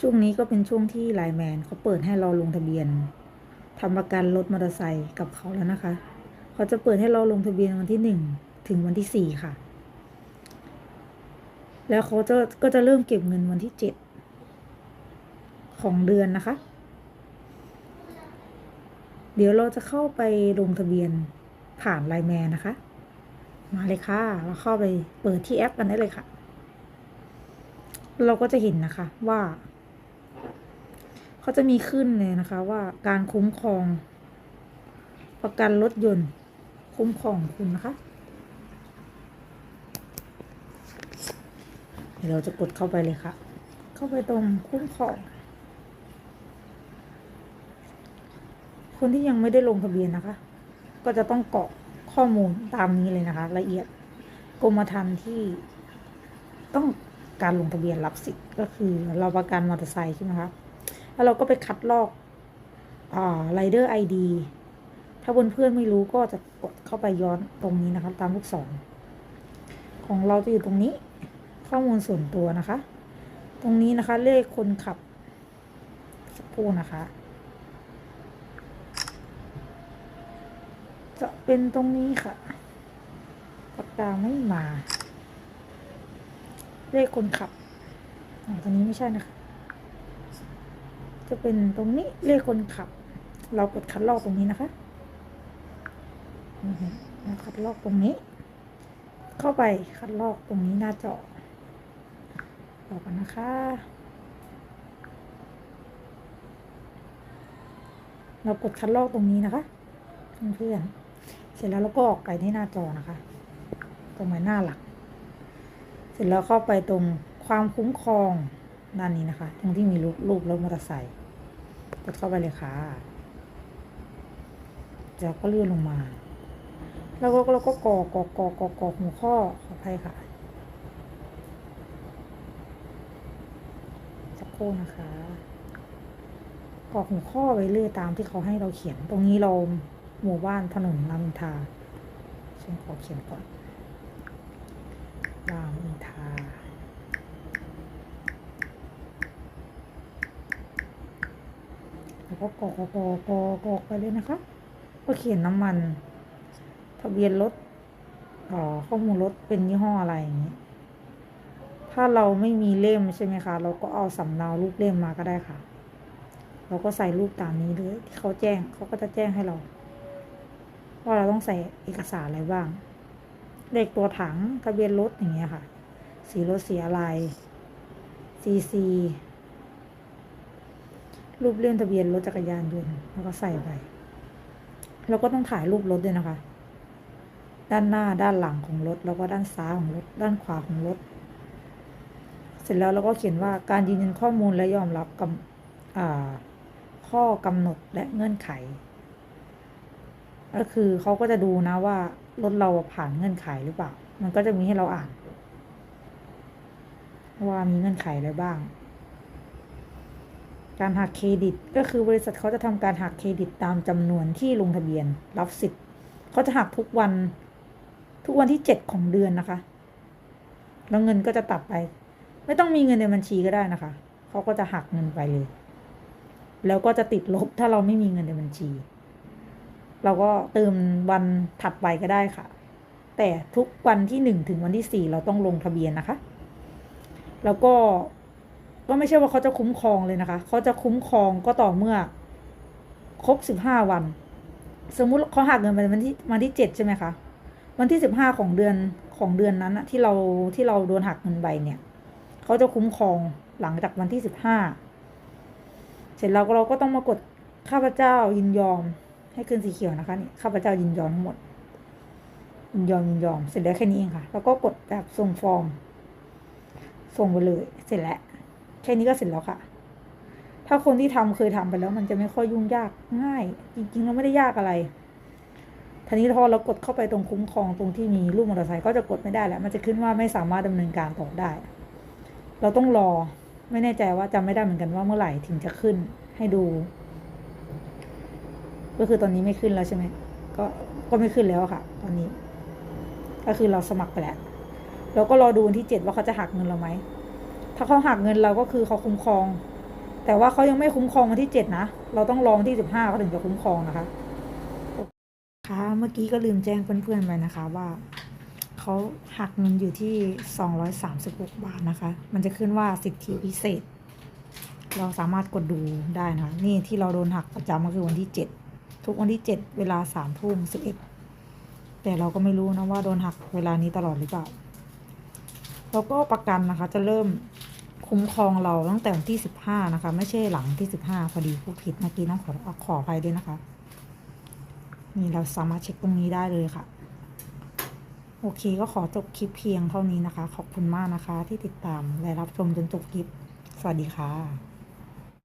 ช่วงนี้ก็เป็นช่วงที่ไลน์แมนเขาเปิดให้เราลงทะเบียนทำประกันรถมอเตอร์ไซค์กับเขาแล้วนะคะ เขาจะเปิดให้เราลงทะเบียนวันที่หนึ่งถึงวันที่สี่ค่ะ แล้วเขาจะก็จะเริ่มเก็บเงินวันที่เจ็ดของเดือนนะคะ เดี๋ยวเราจะเข้าไปลงทะเบียนผ่านไลน์แมนนะคะ มาเลยค่ะ เราเข้าไปเปิดที่แอปกันได้เลยค่ะ เราก็จะเห็นนะคะว่า เขาจะมีขึ้นเลยนะคะ ว่าการคุ้มครอง ประกันรถยนต์ คุ้มครองคุณนะคะเดี๋ยวเราจะกดเข้าไปเลยค่ะ เข้าไปตรงคุ้มครอง คนที่ยังไม่ได้ลงทะเบียนนะคะ ก็จะต้องกรอกข้อมูลตามนี้เลยนะคะ ละเอียดกรมธรรม์ที่ต้อง การลงทะเบียนรับสิทธิ์ก็คือเราประกันมอเตอร์ไซค์ใช่ไหมคะแล้วเราก็ไปคัดลอกอ่า rider ID ถ้าเพื่อนๆไม่รู้ก็จะกดเข้าไปย้อนตรงนี้นะคะ ตามลูกศรของเราจะอยู่ตรงนี้ ข้อมูลส่วนตัวนะคะ ตรงนี้นะคะ เลขคนขับสักครู่นะคะ จะเป็นตรงนี้ค่ะปากกาไม่มา เลขคนขับอตรงนี้ไม่ใช่นะคะ จะเป็นตรงนี้เลขคนขับ เรากดคัดลอกตรงนี้นะคะแล้วคัดลอกตรงนี้ เข้าไปคัดลอกตรงนี้หน้าจอรอกันนะคะเรากดคัดลอกตรงนี้นะคะเพื่อนๆเสร็จแล้วเราก็ออกไปที่หน้าจอนะคะ ตรงหน้าหลัก เสร็จแล้วเข้าไปตรงความคุ้มครองด้านนี้นะคะ ตรงที่มีรูปรูปรถมอเตอร์ไซค์กดเข้าไปเลยค่ะแล้วก็เลื่อนลงมา แล้วก็เราก็กรอกกรอกกรอกกรอกกรอกหัวข้อขออภัยค่ะสักครู่นะคะกรอกหัวข้อไปเรื่อยตามที่เขาให้เราเขียน ตรงนี้เราหมู่บ้านถนนรามอินทราฉันขอเขียนก่อน รามอินทาแล้วก็กรอกกรอกกรอกกรอกไปเลยนะคะ ก็เขียนน้ำมัน ทะเบียนรถอ๋อข้อมูลรถเป็นยี่ห้ออะไรอย่างนี้ ถ้าเราไม่มีเล่มใช่ไหมคะ เราก็เอาสำเนารูปเล่มมาก็ได้ค่ะ เราก็ใส่รูปตามนี้เลยที่เขาแจ้งเขาก็จะแจ้งให้เรา ว่าเราต้องใส่เอกสารอะไรบ้าง เลขตัวถังทะเบียนรถอย่างเงี้ยค่ะ สีรถสีอะไรซีซีรูปเล่มทะเบียนรถจักรยานยนต์แล้วก็ใส่ไป แล้วก็ต้องถ่ายรูปรถด้วยนะคะ ด้านหน้าด้านหลังของรถ แล้วก็ด้านซ้ายของรถ ด้านขวาของรถ เสร็จแล้วเราก็เขียนว่าการยืนยันข้อมูลและยอมรับกับอ่าข้อกำหนดและเงื่อนไข ก็คือเขาก็จะดูนะว่า รถเราผ่านเงื่อนไขหรือเปล่า มันก็จะมีให้เราอ่าน ว่ามีเงื่อนไขอะไรบ้าง การหักเครดิตก็คือบริษัทเขาจะทำการหักเครดิตตามจำนวนที่ลงทะเบียน รับสิทธิ์เขาจะหักทุกวัน ทุกวันที่เจ็ดของเดือนนะคะ แล้วเงินก็จะตัดไป ไม่ต้องมีเงินในบัญชีก็ได้นะคะเขาก็จะหักเงินไปเลย แล้วก็จะติดลบถ้าเราไม่มีเงินในบัญชี เราก็เติมวันถัดไปก็ได้ค่ะ แต่ทุกวันที่หนึ่งถึงวันที่สี่เราต้องลงทะเบียนนะคะ แล้วก็ก็ไม่ใช่ว่าเขาจะคุ้มครองเลยนะคะเขาจะคุ้มครองก็ต่อเมื่อ ครบสิบห้าวัน สมมุติเขาหักเงินไปวันที่วันที่เจ็ดใช่ไหมคะวันที่สิบห้าของเดือนของเดือนนั้นอะที่เราที่เราโดนหักเงินไปเนี่ยเขาจะคุ้มครองหลังจากวันที่สิบห้าเสร็จแล้วเราก็ต้องมากดข้าพเจ้ายินยอม ให้ขึ้นสีเขียวนะคะนี่ข้าพเจ้ายินยอมทั้งหมด ยินยอมยินยอมเสร็จแล้วแค่นี้เองค่ะ แล้วก็กดแบบส่งฟอร์ม ส่งไปเลย เสร็จแล้วแค่นี้ก็เสร็จแล้วค่ะ ถ้าคนที่ทำเคยทำไปแล้ว มันจะไม่ค่อยยุ่งยากง่าย จริงๆแล้วไม่ได้ยากอะไรทีนี้พอเรากดเข้าไปตรงคุ้มครองตรงที่มีรูปมอเตอร์ไซค์ก็จะกดไม่ได้แล้ว มันจะขึ้นว่าไม่สามารถดำเนินการต่อได้ เราต้องรอไม่แน่ใจว่าจำไม่ได้เหมือนกันว่าเมื่อไหร่ถึงจะขึ้นให้ดู ก็คือตอนนี้ไม่ขึ้นแล้วใช่ไหมก็ก็ไม่ขึ้นแล้วค่ะ ตอนนี้ ก็คือเราสมัครไปแล้วเราก็รอดูวันที่เจ็ดว่าเขาจะหักเงินเราไหมถ้าเขาหักเงินเราก็คือเขาคุ้มครอง แต่ว่าเขายังไม่คุ้มครองวันที่เจ็ดนะเราต้องรอวันที่สิบห้าเขาถึงจะคุ้มครองนะคะค่ะเมื่อกี้ก็ลืมแจ้งเพื่อนๆไปนะคะว่าเขาหักเงินอยู่ที่สองร้อยสามสิบหกบาทนะคะ มันจะขึ้นว่าสิทธิพิเศษ เราสามารถกดดูได้นะคะนี่ที่เราโดนหักประจำก็คือวันที่เจ็ด ทุกวันที่เจ็ดเวลาสามทุ่มสิบเอ็ดแต่เราก็ไม่รู้นะว่าโดนหักเวลานี้ตลอดหรือเปล่า แล้วก็ประกันนะคะจะเริ่มคุ้มครองเราตั้งแต่วันที่สิบห้านะคะ ไม่ใช่หลังที่สิบห้าพอดีพูดผิดเมื่อกี้ต้องขอขออภัยด้วยนะคะ นี่เราสามารถเช็คตรงนี้ได้เลยค่ะ โอเคก็ขอจบคลิปเพียงเท่านี้นะคะ ขอบคุณมากนะคะ ที่ติดตามและรับชมจนจบคลิป สวัสดีค่ะ